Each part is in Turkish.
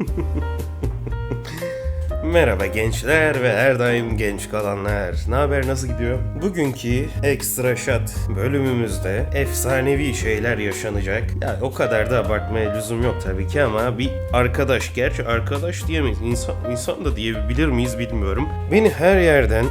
Merhaba gençler ve her daim genç kalanlar. Ne haber nasıl gidiyor? Bugünkü Extra Shot bölümümüzde efsanevi şeyler yaşanacak. Ya o kadar da abartmaya lüzum yok tabii ki ama bir arkadaş, gerçi arkadaş diyemeyiz, insan, insan da diyebilir miyiz bilmiyorum. Beni her yerden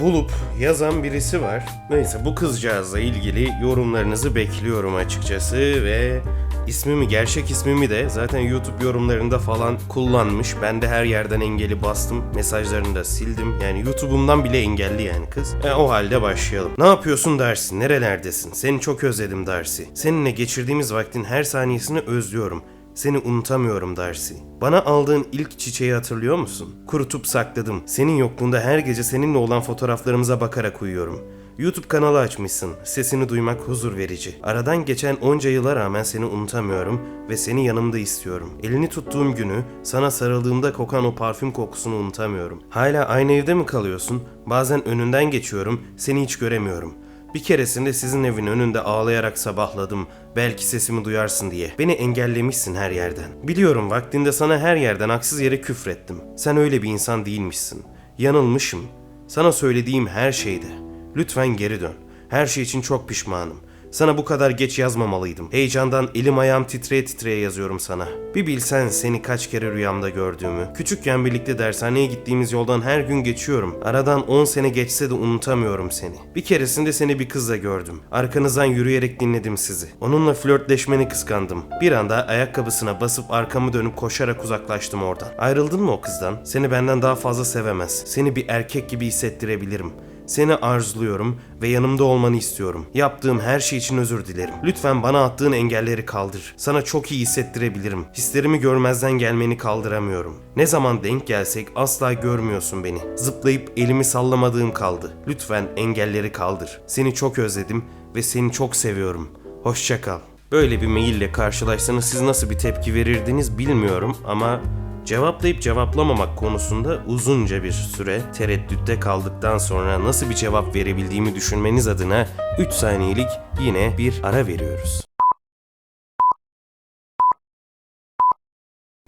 bulup yazan birisi var. Neyse bu kızcağızla ilgili yorumlarınızı bekliyorum açıkçası ve İsmimi, gerçek ismimi de zaten YouTube yorumlarında falan kullanmış. Ben de her yerden engeli bastım. Mesajlarını da sildim. Yani YouTube'umdan bile engelli yani kız. E, o halde başlayalım. Ne yapıyorsun Darcy? Nerelerdesin? Seni çok özledim Darcy. Seninle geçirdiğimiz vaktin her saniyesini özlüyorum. Seni unutamıyorum Darcy. Bana aldığın ilk çiçeği hatırlıyor musun? Kurutup sakladım. Senin yokluğunda her gece seninle olan fotoğraflarımıza bakarak uyuyorum. YouTube kanalı açmışsın. Sesini duymak huzur verici. Aradan geçen onca yıla rağmen seni unutamıyorum ve seni yanımda istiyorum. Elini tuttuğum günü, sana sarıldığımda kokan o parfüm kokusunu unutamıyorum. Hala aynı evde mi kalıyorsun? Bazen önünden geçiyorum, seni hiç göremiyorum. Bir keresinde sizin evin önünde ağlayarak sabahladım. Belki sesimi duyarsın diye. Beni engellemişsin her yerden. Biliyorum vaktinde sana her yerden haksız yere küfrettim. Sen öyle bir insan değilmişsin. Yanılmışım. Sana söylediğim her şeyde. Lütfen geri dön. Her şey için çok pişmanım. Sana bu kadar geç yazmamalıydım. Heyecandan elim ayağım titreye titreye yazıyorum sana. Bir bilsen seni kaç kere rüyamda gördüğümü. Küçükken birlikte dershaneye gittiğimiz yoldan her gün geçiyorum. Aradan 10 sene geçse de unutamıyorum seni. Bir keresinde seni bir kızla gördüm. Arkanızdan yürüyerek dinledim sizi. Onunla flörtleşmeni kıskandım. Bir anda ayakkabısına basıp arkamı dönüp koşarak uzaklaştım oradan. Ayrıldın mı o kızdan? Seni benden daha fazla sevemez. Seni bir erkek gibi hissettirebilirim. Seni arzuluyorum ve yanımda olmanı istiyorum. Yaptığım her şey için özür dilerim. Lütfen bana attığın engelleri kaldır. Sana çok iyi hissettirebilirim. Hislerimi görmezden gelmeni kaldıramıyorum. Ne zaman denk gelsek asla görmüyorsun beni. Zıplayıp elimi sallamadığım kaldı. Lütfen engelleri kaldır. Seni çok özledim ve seni çok seviyorum. Hoşça kal. Böyle bir maille karşılaşsanız siz nasıl bir tepki verirdiniz bilmiyorum ama Cevaplayıp cevaplamamak konusunda uzunca bir süre tereddütte kaldıktan sonra nasıl bir cevap verebildiğimi düşünmeniz adına 3 saniyelik yine bir ara veriyoruz.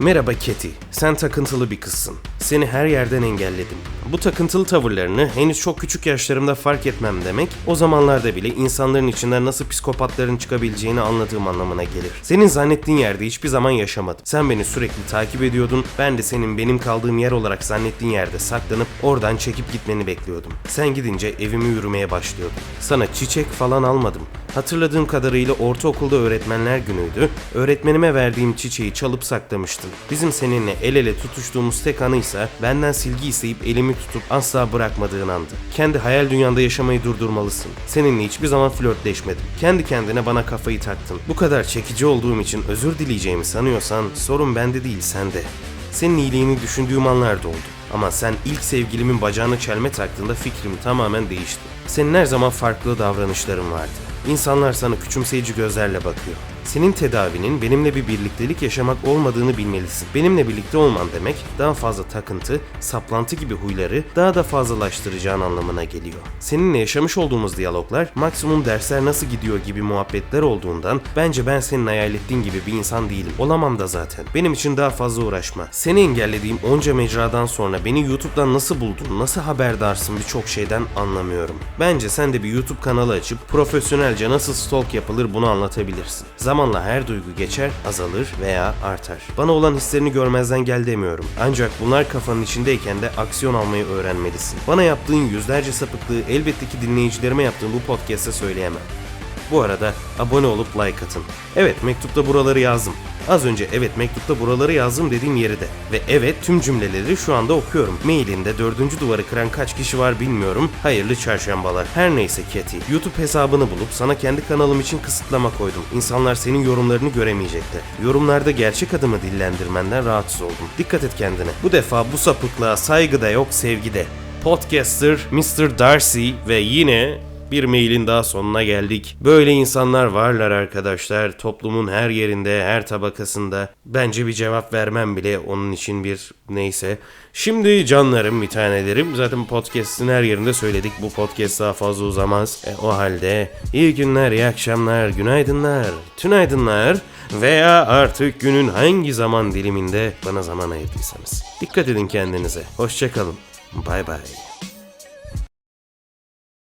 Merhaba Keti, sen takıntılı bir kızsın. Seni her yerden engelledim. Bu takıntılı tavırlarını henüz çok küçük yaşlarımda fark etmem demek, o zamanlarda bile insanların içinden nasıl psikopatların çıkabileceğini anladığım anlamına gelir. Senin zannettiğin yerde hiçbir zaman yaşamadım. Sen beni sürekli takip ediyordun, ben de senin benim kaldığım yer olarak zannettiğin yerde saklanıp oradan çekip gitmeni bekliyordum. Sen gidince evimi yürümeye başlıyordum. Sana çiçek falan almadım. Hatırladığım kadarıyla ortaokulda öğretmenler günüydü. Öğretmenime verdiğim çiçeği çalıp saklamıştım. Bizim seninle el ele tutuştuğumuz tek anıysa benden silgi isteyip elimi tutup asla bırakmadığın andı. Kendi hayal dünyanda yaşamayı durdurmalısın. Seninle hiçbir zaman flörtleşmedim. Kendi kendine bana kafayı taktın. Bu kadar çekici olduğum için özür dileyeceğimi sanıyorsan sorun bende değil sende. Senin iyiliğini düşündüğüm anlar da oldu. Ama sen ilk sevgilimin bacağını çelme taktığında fikrim tamamen değişti. Senin her zaman farklı davranışların vardı. İnsanlar sana küçümseyici gözlerle bakıyor. Senin tedavinin benimle bir birliktelik yaşamak olmadığını bilmelisin. Benimle birlikte olman demek daha fazla takıntı, saplantı gibi huyları daha da fazlalaştıracağın anlamına geliyor. Seninle yaşamış olduğumuz diyaloglar maksimum dersler nasıl gidiyor gibi muhabbetler olduğundan bence ben senin hayal ettiğin gibi bir insan değilim. Olamam da zaten. Benim için daha fazla uğraşma. Seni engellediğim onca mecradan sonra beni YouTube'dan nasıl buldun, nasıl haberdarsın birçok şeyden anlamıyorum. Bence sen de bir YouTube kanalı açıp profesyonelce nasıl stalk yapılır bunu anlatabilirsin. Zamanla her duygu geçer, azalır veya artar. Bana olan hislerini görmezden gel demiyorum. Ancak bunlar kafanın içindeyken de aksiyon almayı öğrenmelisin. Bana yaptığın yüzlerce sapıklığı elbette ki dinleyicilerime yaptığım bu podcast'te söyleyemem. Bu arada abone olup like atın. Evet mektupta buraları yazdım. Az önce evet mektupta buraları yazdım dediğim yeri de. Ve evet tüm cümleleri şu anda okuyorum. Mailinde dördüncü duvarı kıran kaç kişi var bilmiyorum. Hayırlı çarşambalar. Her neyse Keti. YouTube hesabını bulup sana kendi kanalım için kısıtlama koydum. İnsanlar senin yorumlarını göremeyecekler. Yorumlarda gerçek adımı dillendirmenden rahatsız oldum. Dikkat et kendine. Bu defa bu sapıklığa saygı da yok sevgi de. Podcaster Mr. Darcy ve yine Bir mailin daha sonuna geldik. Böyle insanlar varlar arkadaşlar. Toplumun her yerinde, her tabakasında. Bence bir cevap vermem bile onun için bir neyse. Şimdi canlarım bir tanelerim. Zaten podcast'in her yerinde söyledik. Bu podcast daha fazla uzamaz. E, o halde iyi günler, iyi akşamlar, günaydınlar, tünaydınlar veya artık günün hangi zaman diliminde bana zaman ayırdıysanız. Dikkat edin kendinize. Hoşçakalın. Bay bay.